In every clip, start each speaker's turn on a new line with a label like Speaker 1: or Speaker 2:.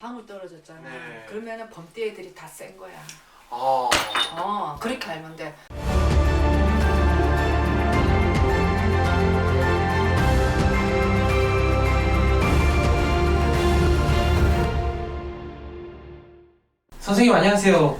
Speaker 1: 방울 떨어졌잖아.
Speaker 2: 네.
Speaker 1: 그러면은 범띠 애들이 다 센 거야.
Speaker 2: 아,
Speaker 1: 어, 그렇게 알면 돼.
Speaker 2: 선생님 안녕하세요.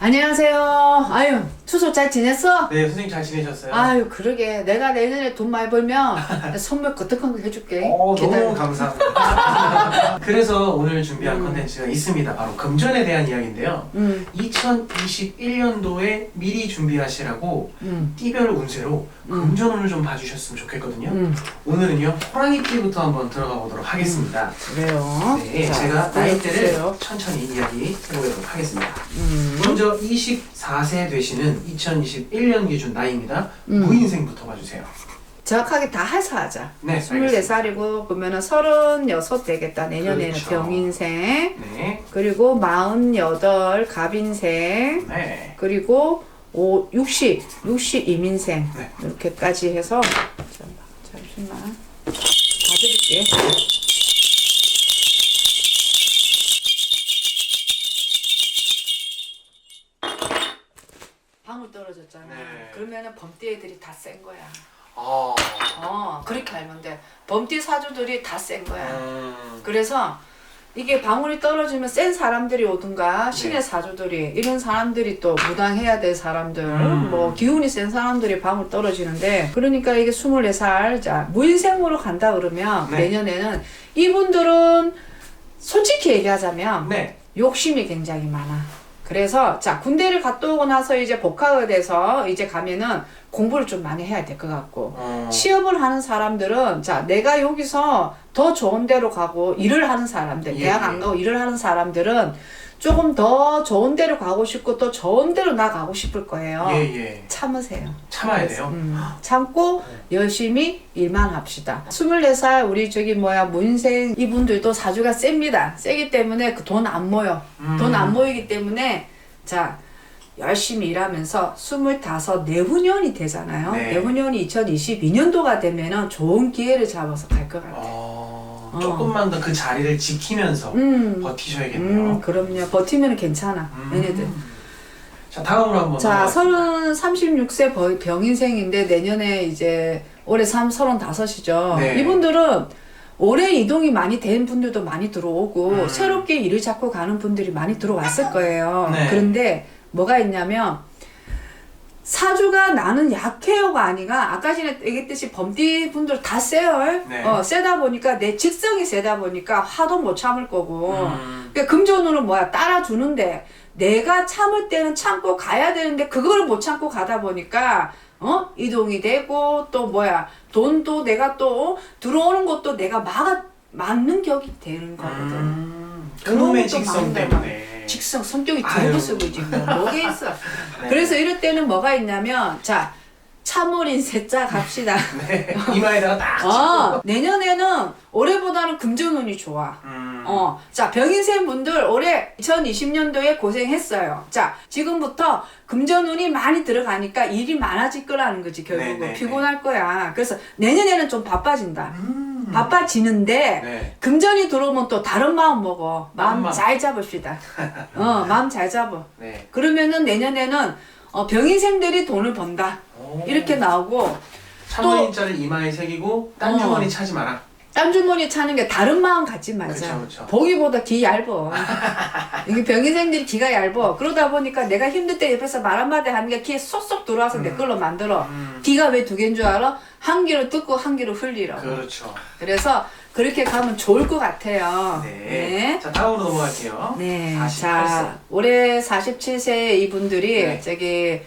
Speaker 1: 안녕하세요. 아유, 추석 잘 지냈어?
Speaker 2: 네, 선생님 잘 지내셨어요?
Speaker 1: 아유, 그러게. 내가 내년에 돈 많이 벌면 선물 거떡한 거 해줄게.
Speaker 2: 어,
Speaker 1: 기다려.
Speaker 2: 너무 감사합니다. 그래서 오늘 준비한
Speaker 1: 음.
Speaker 2: 컨텐츠가 있습니다. 바로 금전에 대한 이야기인데요.
Speaker 1: 응,
Speaker 2: 2021년도에 미리 준비하시라고
Speaker 1: 응,
Speaker 2: 띠별 운세로
Speaker 1: 음.
Speaker 2: 금전운을 좀 봐주셨으면 좋겠거든요.
Speaker 1: 응.
Speaker 2: 오늘은요, 호랑이 띠부터 한번 들어가 보도록 하겠습니다.
Speaker 1: 그래요.
Speaker 2: 네,
Speaker 1: 자,
Speaker 2: 제가 나이대를
Speaker 1: 보여주세요.
Speaker 2: 천천히 이야기 해보도록 하겠습니다.
Speaker 1: 음.
Speaker 2: 먼저 24세 되시는 2021년 기준 나이입니다.
Speaker 1: 음.
Speaker 2: 무인생부터 봐주세요.
Speaker 1: 정확하게 다 해서 하자.
Speaker 2: 네,
Speaker 1: 24살이고 그러면은 36 되겠다. 내년에는
Speaker 2: 그렇죠.
Speaker 1: 병인생.
Speaker 2: 네,
Speaker 1: 그리고 48 갑인생.
Speaker 2: 네.
Speaker 1: 그리고 오, 60, 60 이민생
Speaker 2: 네.
Speaker 1: 이렇게까지 해서 잠시만 봐드릴게. 방울 떨어졌잖아.
Speaker 2: 네.
Speaker 1: 그러면은 범띠 애들이 다 센 거야.
Speaker 2: 아,
Speaker 1: 어, 그렇게 알면 돼. 범띠 사주들이 다 센 거야.
Speaker 2: 음,
Speaker 1: 그래서 이게 방울이 떨어지면 센 사람들이 오든가 신의
Speaker 2: 네.
Speaker 1: 사주들이 이런 사람들이 또 무당해야 될 사람들
Speaker 2: 음.
Speaker 1: 뭐 기운이 센 사람들이 방울 떨어지는데 그러니까 이게 24살 자 무인생으로 간다 그러면
Speaker 2: 네.
Speaker 1: 내년에는 이분들은 솔직히 얘기하자면
Speaker 2: 네,
Speaker 1: 욕심이 굉장히 많아. 그래서 자 군대를 갔다 오고 나서 이제 복학을 돼서 이제 가면은 공부를 좀 많이 해야 될 것 같고
Speaker 2: 어,
Speaker 1: 취업을 하는 사람들은 자 내가 여기서 더 좋은 데로 가고 일을 하는 사람들
Speaker 2: 예,
Speaker 1: 대학
Speaker 2: 예.
Speaker 1: 안 가고 일을 하는 사람들은 조금 더 좋은 데로 가고 싶고 또 좋은 데로 나 가고 싶을 거예요.
Speaker 2: 예, 예.
Speaker 1: 참으세요.
Speaker 2: 참아야 돼요.
Speaker 1: 음, 참고 열심히 일만 합시다. 24살 우리 저기 뭐야 무인생 이분들도 사주가 셉니다. 세기 때문에 그 돈 안 모여.
Speaker 2: 음.
Speaker 1: 돈안 모이기 때문에 자 열심히 일하면서 25 내후년이 되잖아요.
Speaker 2: 네.
Speaker 1: 내후년이 2022년도가 되면은 좋은 기회를 잡아서 갈 것 같아요.
Speaker 2: 어,
Speaker 1: 어.
Speaker 2: 조금만 더 그 자리를 지키면서
Speaker 1: 음,
Speaker 2: 버티셔야겠네요.
Speaker 1: 음, 그럼요. 버티면 괜찮아.
Speaker 2: 음.
Speaker 1: 얘네들.
Speaker 2: 자, 다음으로 한번
Speaker 1: 자. 서른 36세 버- 병인생인데 내년에 이제 올해 3 35이죠.
Speaker 2: 네.
Speaker 1: 이분들은 올해 이동이 많이 된 분들도 많이 들어오고
Speaker 2: 음.
Speaker 1: 새롭게 일을 잡고 가는 분들이 많이 들어왔을 거예요.
Speaker 2: 네.
Speaker 1: 그런데 뭐가 있냐면 사주가 나는 약해요가 아니가 아까 전에 얘기했듯이 범띠 분들 다 세요.
Speaker 2: 네.
Speaker 1: 어, 세다 보니까 내 직성이 세다 보니까 화도 못 참을 거고
Speaker 2: 음,
Speaker 1: 그러니까 금전운은 뭐야 따라주는데 내가 참을 때는 참고 가야 되는데 그거를 못 참고 가다 보니까 어 이동이 되고 또 뭐야 돈도 내가 또 들어오는 것도 내가 막아 막는 격이 되는 거거든.
Speaker 2: 음, 그놈의 직성. 때문에.
Speaker 1: 직성 성격이. 두고 쓰고 지금 뭐게 있어.
Speaker 2: 네.
Speaker 1: 그래서 이럴 때는 뭐가 있냐면 자 참을인 세자 갑시다.
Speaker 2: 네, 이마에다가 딱.
Speaker 1: 어 내년에는 올해보다는 금전운이 좋아.
Speaker 2: 음,
Speaker 1: 어, 자, 병인생 분들 올해 2020년도에 고생했어요. 자, 지금부터 금전운이 많이 들어가니까 일이 많아질 거라는 거지, 결국은.
Speaker 2: 네네네.
Speaker 1: 피곤할 거야. 그래서 내년에는 좀 바빠진다.
Speaker 2: 음.
Speaker 1: 바빠지는데,
Speaker 2: 네.
Speaker 1: 금전이 들어오면 또 다른 마음 먹어. 마음
Speaker 2: 다른 마음.
Speaker 1: 잘 잡읍시다. 어, 마음 잘 잡어.
Speaker 2: 네.
Speaker 1: 그러면은 내년에는 어, 병인생들이 돈을 번다.
Speaker 2: 오.
Speaker 1: 이렇게 나오고,
Speaker 2: 참원인자를 이마에 새기고 딴
Speaker 1: 어.
Speaker 2: 주머니 차지 마라.
Speaker 1: 딴 주머니 차는 게 다른 마음.
Speaker 2: 그쵸, 그쵸.
Speaker 1: 보기보다 귀 얇어. 이게 병인생들이 귀가 얇어. 그러다 보니까 내가 힘들 때 옆에서 말 한마디 하는 게 귀에 쏙쏙 들어와서 내 걸로 만들어.
Speaker 2: 음,
Speaker 1: 귀가 왜 두 개인 줄 알아? 한 귀로 듣고 한 귀로 흘리러.
Speaker 2: 그렇죠.
Speaker 1: 그래서 그렇게 가면 좋을 것 같아요.
Speaker 2: 네. 자, 다음으로 넘어갈게요.
Speaker 1: 네.
Speaker 2: 48세.
Speaker 1: 자, 올해 47세 이분들이
Speaker 2: 네.
Speaker 1: 저기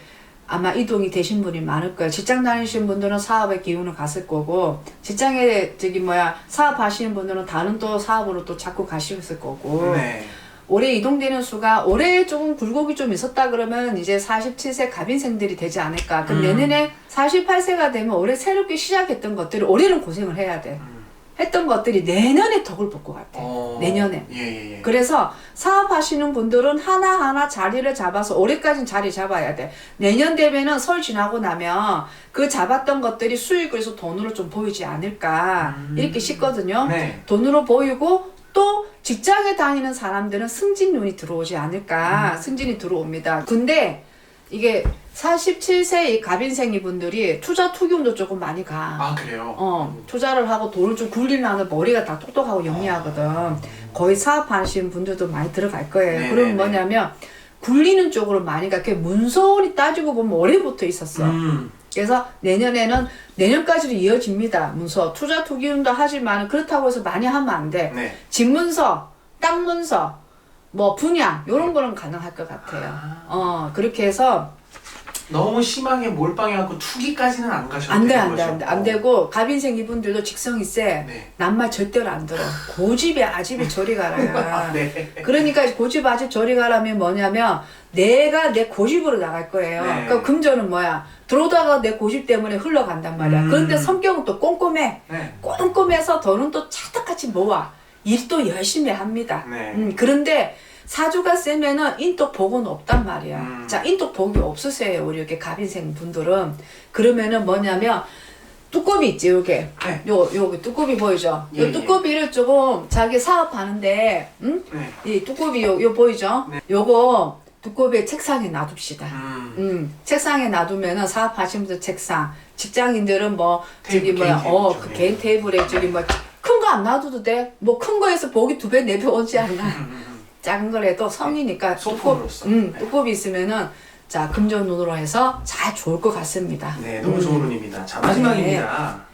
Speaker 1: 아마 이동이 되신 분이 많을 거예요. 직장 다니시는 분들은 사업의 기운을 갔을 거고, 직장에 저기 뭐야 사업하시는 분들은 다른 또 사업으로 또 자꾸 가셨을 거고.
Speaker 2: 네.
Speaker 1: 올해 이동되는 수가 올해 조금 굴곡이 좀 있었다 그러면 이제 47세 갑인생들이 되지 않을까. 그럼
Speaker 2: 음.
Speaker 1: 내년에 48세가 되면 올해 새롭게 시작했던 것들을 올해는 고생을 해야 돼.
Speaker 2: 음.
Speaker 1: 했던 것들이 내년에 덕을 볼 것 같아.
Speaker 2: 어,
Speaker 1: 내년에.
Speaker 2: 예, 예, 예.
Speaker 1: 그래서 사업하시는 분들은 하나하나 자리를 잡아서 올해까지는 자리 잡아야 돼. 내년 되면은 설 지나고 나면 그 잡았던 것들이 수익을 해서 돈으로 좀 보이지 않을까.
Speaker 2: 음.
Speaker 1: 이렇게 싶거든요.
Speaker 2: 네.
Speaker 1: 돈으로 보이고 또 직장에 다니는 사람들은 승진운이 들어오지 않을까
Speaker 2: 음.
Speaker 1: 승진이 들어옵니다. 근데 이게 47세 이 갑인생이 분들이 투자 투기운도 조금 많이 가.
Speaker 2: 아 그래요?
Speaker 1: 어, 투자를 하고 돈을 좀 굴리면 머리가 다 똑똑하고 영리하거든. 거의 사업하시는 분들도 많이 들어갈 거예요.
Speaker 2: 네네네.
Speaker 1: 그럼 뭐냐면 굴리는 쪽으로 많이 가. 그 문서원이 따지고 보면 올해부터 있었어.
Speaker 2: 음.
Speaker 1: 그래서 내년에는 내년까지도 이어집니다. 문서 투자 투기운도 하지만 그렇다고 해서 많이 하면 안 돼.
Speaker 2: 네.
Speaker 1: 집 문서, 땅 문서, 뭐 분양 이런 거는 가능할 것 같아요.
Speaker 2: 아.
Speaker 1: 어 그렇게 해서
Speaker 2: 너무 심하게 몰빵해갖고 투기까지는 안 가셔도
Speaker 1: 안 돼
Speaker 2: 되는
Speaker 1: 안 돼
Speaker 2: 거죠?
Speaker 1: 안 돼 안 되고 갑인생 이분들도 직성이 세.
Speaker 2: 네.
Speaker 1: 남말 절대로 안 들어. 고집이 아집이 저리
Speaker 2: 아,
Speaker 1: 가라.
Speaker 2: 네.
Speaker 1: 그러니까 고집 아집 저리 가라면 뭐냐면 내가 내 고집으로 나갈 거예요.
Speaker 2: 네.
Speaker 1: 그러니까 금전은 뭐야? 들어오다가 내 고집 때문에 흘러간단 말이야.
Speaker 2: 음.
Speaker 1: 그런데 성격은 또 꼼꼼해.
Speaker 2: 네.
Speaker 1: 꼼꼼해서 돈은 또 차떡같이 모아. 일도 열심히 합니다.
Speaker 2: 네.
Speaker 1: 음, 그런데 사주가 세면은 인덕 복은 없단 말이야.
Speaker 2: 음.
Speaker 1: 자, 인덕 복이 없으세요. 우리 이렇게 갑인생 분들은. 그러면은 뭐냐면 두꺼비 있지, 요게.
Speaker 2: 네.
Speaker 1: 요, 요게 두꺼비 보이죠?
Speaker 2: 예,
Speaker 1: 요 두꺼비를 조금 자기 사업하는데, 응?
Speaker 2: 네.
Speaker 1: 이 두꺼비 요, 요 보이죠?
Speaker 2: 네.
Speaker 1: 요거 두꺼비 책상에 놔둡시다.
Speaker 2: 음.
Speaker 1: 음, 책상에 놔두면은 사업하시는 분들 책상, 직장인들은 뭐 저기
Speaker 2: 테이블,
Speaker 1: 뭐야,
Speaker 2: 개인
Speaker 1: 어, 그
Speaker 2: 쪽에.
Speaker 1: 개인 테이블에 저기 뭐 큰 거 안 놔둬도 돼. 뭐 큰 거에서 복이 두 배, 네 배 오지 않나.
Speaker 2: 음, 음, 음.
Speaker 1: 작은 거라도 성이니까 두꺼비,
Speaker 2: 소품으로서.
Speaker 1: 음,
Speaker 2: 네.
Speaker 1: 두꺼비 있으면은 자 금전운으로 해서 잘 좋을 것 같습니다.
Speaker 2: 네, 너무
Speaker 1: 음.
Speaker 2: 좋은 운입니다. 자, 마지막입니다.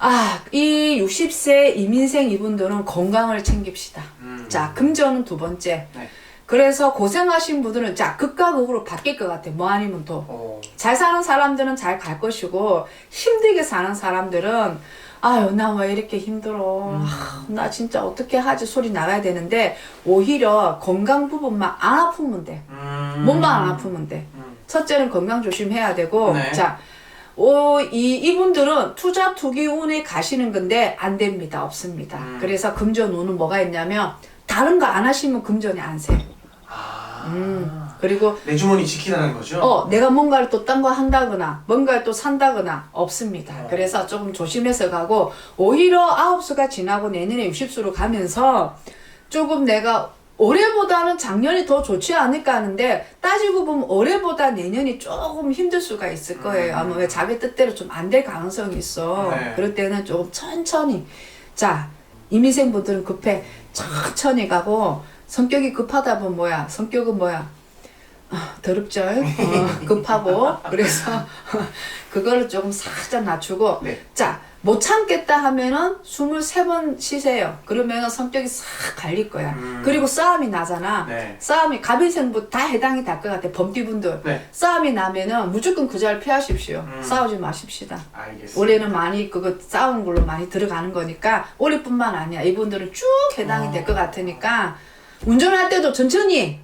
Speaker 1: 아, 이 60세 이민생 이분들은 건강을 챙깁시다.
Speaker 2: 음.
Speaker 1: 자, 금전은 두 번째.
Speaker 2: 네.
Speaker 1: 그래서 고생하신 분들은 자 극과 극으로 바뀔 것 같아. 뭐 아니면 또.
Speaker 2: 어,
Speaker 1: 잘 사는 사람들은 잘 갈 것이고 힘들게 사는 사람들은 아유 나 왜 이렇게 힘들어
Speaker 2: 음.
Speaker 1: 아, 나 진짜 어떻게 하지 소리 나가야 되는데 오히려 건강 부분만 안 아프면 돼
Speaker 2: 음.
Speaker 1: 몸만 안 아프면 돼
Speaker 2: 음.
Speaker 1: 첫째는 건강 조심해야 되고
Speaker 2: 네.
Speaker 1: 자 오, 이, 이분들은 투자 투기 운에 가시는 건데 안 됩니다 없습니다
Speaker 2: 음.
Speaker 1: 그래서 금전 운은 뭐가 있냐면 다른 거 안 하시면 금전이 안 세
Speaker 2: 아.
Speaker 1: 음. 그리고
Speaker 2: 내 주머니 지키라는 거죠?
Speaker 1: 어, 내가 뭔가를 또 딴 거 한다거나, 뭔가를 또 산다거나, 없습니다.
Speaker 2: 어.
Speaker 1: 그래서 조금 조심해서 가고, 오히려 아홉 수가 지나고 내년에 60수로 가면서, 조금 내가 올해보다는 작년이 더 좋지 않을까 하는데, 따지고 보면 올해보다 내년이 조금 힘들 수가 있을 거예요.
Speaker 2: 음.
Speaker 1: 아마 왜 자기 뜻대로 좀 안 될 가능성이 있어.
Speaker 2: 네.
Speaker 1: 그럴 때는 조금 천천히. 자, 이민생 분들은 급해. 천천히 가고, 성격이 급하다 보면 뭐야? 성격은 뭐야? 아, 더럽죠? 어, 급하고. 그래서 그거를 조금 살짝 낮추고.
Speaker 2: 네.
Speaker 1: 자, 못 참겠다 하면은 23번 쉬세요. 그러면은 성격이 싹 갈릴 거야.
Speaker 2: 음.
Speaker 1: 그리고 싸움이 나잖아.
Speaker 2: 네.
Speaker 1: 싸움이 갑인생부 다 해당이 될 것 같아. 범띠분들.
Speaker 2: 네.
Speaker 1: 싸움이 나면은 무조건 그 자리를 피하십시오.
Speaker 2: 음.
Speaker 1: 싸우지 마십시다.
Speaker 2: 알겠습니다.
Speaker 1: 올해는 많이 그거 싸운 걸로 많이 들어가는 거니까 올해뿐만 아니야. 이분들은 쭉 해당이
Speaker 2: 어.
Speaker 1: 될것 같으니까 운전할 때도 천천히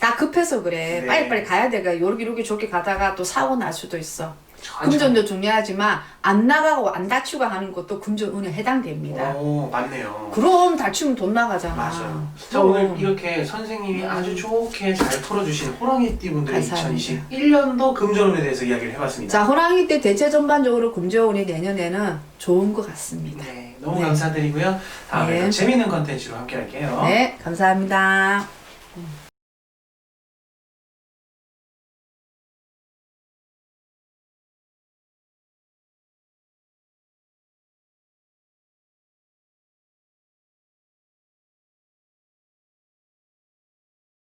Speaker 1: 다 급해서 그래.
Speaker 2: 네.
Speaker 1: 빨리빨리 가야 돼가 요렇게 요렇게 좋게 가다가 또 사고 날 수도 있어. 금전도 중요하지만 안 나가고 안 다치고 하는 것도 금전 운에 해당됩니다.
Speaker 2: 오, 맞네요.
Speaker 1: 그럼 다치면 돈 나가잖아.
Speaker 2: 맞아요. 자
Speaker 1: 그럼.
Speaker 2: 오늘 이렇게 선생님이 아주 좋게 잘 풀어주신 호랑이띠 분들의
Speaker 1: 감사합니다.
Speaker 2: 2021년도 금전운에 대해서 이야기를 해봤습니다.
Speaker 1: 자, 호랑이 때 대체 전반적으로 금전운이 내년에는 좋은 것 같습니다.
Speaker 2: 네, 너무
Speaker 1: 네.
Speaker 2: 감사드리고요. 다음에
Speaker 1: 네.
Speaker 2: 더 재밌는 컨텐츠로 함께 할게요.
Speaker 1: 네, 감사합니다.